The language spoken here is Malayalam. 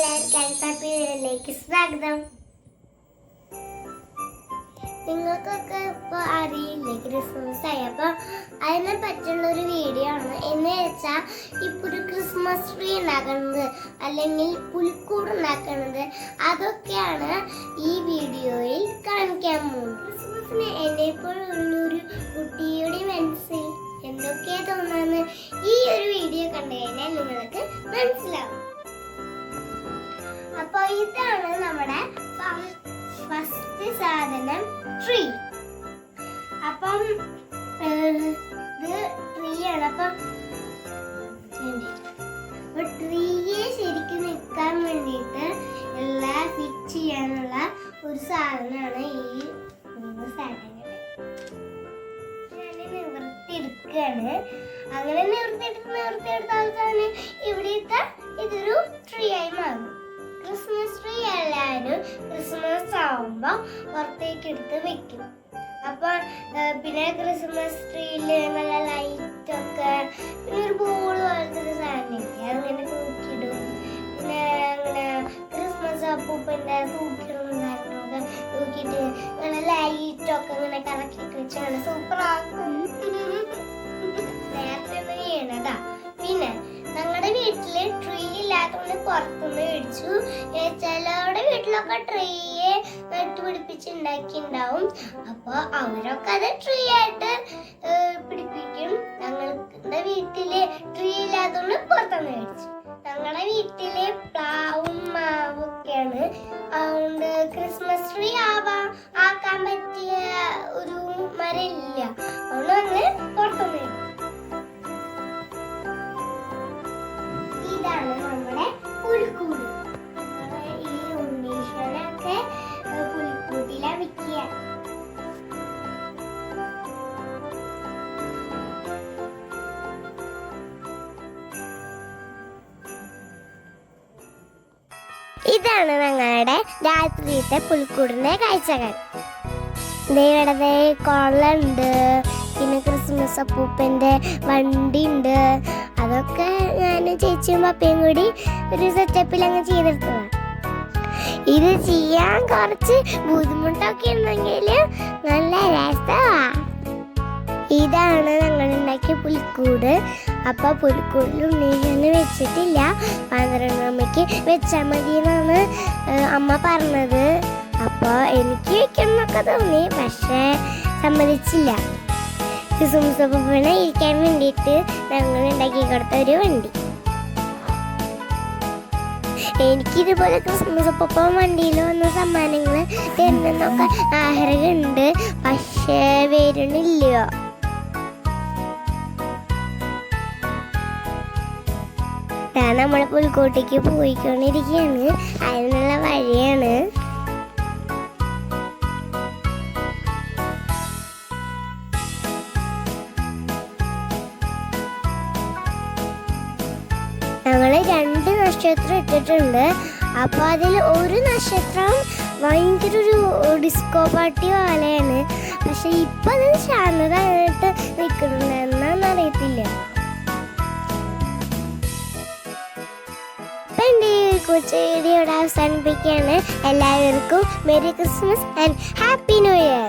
എല്ലാവർക്കും സ്വാഗതം. നിങ്ങൾക്കൊക്കെ ഇപ്പോൾ അറിയില്ലേ ക്രിസ്മസ് ആയി. അപ്പോൾ അതിനെ പറ്റിയുള്ള ഒരു വീഡിയോ ആണ്. എന്ന് വെച്ചാൽ ഇപ്പോൾ ഒരു ക്രിസ്മസ് ട്രീ ഉണ്ടാക്കുന്നത് അല്ലെങ്കിൽ പുൽക്കൂട് ഉണ്ടാക്കുന്നത് അതൊക്കെയാണ് ഈ വീഡിയോയിൽ കാണിക്കാൻ പോകുന്നത്. ക്രിസ്മസിന് എന്നെ ഇപ്പോൾ ഒരു കുട്ടിയുടെ മനസ്സിൽ എന്തൊക്കെയാണ് തോന്നാന്ന് ഈ സാധനം ട്രീ അപ്പം ഇത് ട്രീ ആണ്. അപ്പം ട്രീയെ ശരിക്കും നിൽക്കാൻ വേണ്ടിയിട്ട് എല്ലാം ഫിറ്റ് ചെയ്യാനുള്ള ഒരു സാധനമാണ് ഈ മൂന്ന് സാധനങ്ങൾ. നിവർത്തിയെടുക്കുകയാണ് അങ്ങനെ നിവർത്തിയെടുത്ത് നിവർത്തിയെടുത്ത തന്നെ ഇവിടുത്തെ ഇതൊരു ആവുമ്പോൾ പുറത്തേക്ക് എടുത്ത് വെക്കും. അപ്പൊ ആ, പിന്നെ ക്രിസ്മസ് ട്രീയിൽ നല്ല ലൈറ്റ് ഒക്കെ പിന്നെ ഒരു ബോൾ പോലത്തെ ഒരു സാധനമില്ലേ അങ്ങനെ തൂക്കിയിടും. പിന്നെ അങ്ങനെ ക്രിസ്മസ് അപ്പൂപ്പന്റെ തൂക്കിയിടും കാര്യങ്ങളൊക്കെ തൂക്കിയിട്ട് അങ്ങനെ ലൈറ്റ് ഒക്കെ ഇങ്ങനെ കറക്കിയിട്ട് വെച്ച് അങ്ങനെ സൂപ്പർ ആക്കും. നേരത്തെ ഒന്ന് പിന്നെ ഞങ്ങളുടെ വീട്ടിൽ ട്രീ ഇല്ലാത്തതുകൊണ്ട് പുറത്തുനിന്ന് മേടിച്ചു. ചിലരുടെ വീട്ടിലൊക്കെ ട്രീയെ നട്ടുപിടിപ്പിച്ചുണ്ടാക്കിണ്ടാവും അപ്പൊ അവരൊക്കെ അത് ട്രീ ആയിട്ട് പിടിപ്പിക്കും. ഞങ്ങളുടെ വീട്ടിലെ ട്രീ ഇല്ലാത്തതുകൊണ്ട് പുറത്തുനിന്ന് മേടിച്ചു. ഞങ്ങളുടെ വീട്ടിൽ പ്ലാവും മാവും ഒക്കെയാണ് അതുകൊണ്ട് ക്രിസ്മസ് ട്രീ ആവാ ആക്കാൻ പറ്റിയ ഒരു മരം ഇല്ല. അതുകൊണ്ട് പുറത്തുനിന്ന് ഇതാണ് ഞങ്ങളുടെ രാത്രിയിലത്തെ പുൽക്കൂടിന്റെ കാഴ്ചകൾ. ഇവിടെ കൊള്ളുണ്ട് പിന്നെ ക്രിസ്മസ് അപ്പൂപ്പന്റെ വണ്ടി ഉണ്ട് അതൊക്കെ ഞാൻ ചേച്ചിയും പപ്പയും കൂടി ഒരു സെറ്റപ്പിൽ അങ്ങ് ചെയ്തെടുത്തതാണ് ഇത് ചെയ്യാൻ കുറച്ച് ബുദ്ധിമുട്ടൊക്കെ ഉണ്ടെങ്കിൽ നല്ല രസമാ ഇതാണ് ഞങ്ങൾ ഉണ്ടാക്കിയ പുൽക്കൂട്. അപ്പൊ പുൽക്കൂടിൽ ഉണ്ണീഷന് വെച്ചിട്ടില്ല. പന്ത്രണ്ട് അമ്മയ്ക്ക് വെച്ചാൽ മതി എന്നാണ് അമ്മ പറഞ്ഞത്. അപ്പോൾ എനിക്ക് വെക്കണമെന്നൊക്കെ തോന്നി പക്ഷേ സമ്മതിച്ചില്ല. ക്രിസ്മസ് ഇരിക്കാൻ വേണ്ടിയിട്ട് ഞങ്ങൾ ഉണ്ടാക്കി കൊടുത്ത ഒരു വണ്ടി. എനിക്കിതുപോലെ ക്രിസ്മസ് ഒപ്പം വണ്ടിയിൽ വന്ന സമ്മാനങ്ങൾ തരുന്നൊക്കെ ആഗ്രഹമുണ്ട്. പക്ഷേ വരണില്ലയോ ഞാൻ നമ്മളെ പുൽക്കോട്ടേക്ക് പോയിക്കൊണ്ടിരിക്കുകയാണ് അതിനുള്ള വഴിയാണ്. ഞങ്ങൾ രണ്ട് നക്ഷത്രം ഇട്ടിട്ടുണ്ട്. അപ്പൊ അതിൽ ഒരു നക്ഷത്രം ഭയങ്കര ഒരു ഡിസ്കോ പാർട്ടി പോലെയാണ്. പക്ഷെ ഇപ്പൊ അത് ശാന്തതായിട്ട് നിൽക്കുന്നുണ്ട് അറിയത്തില്ല. ഇവിടെ അവസാനിപ്പിക്കുകയാണ്. എല്ലാവർക്കും merry Christmas and happy new year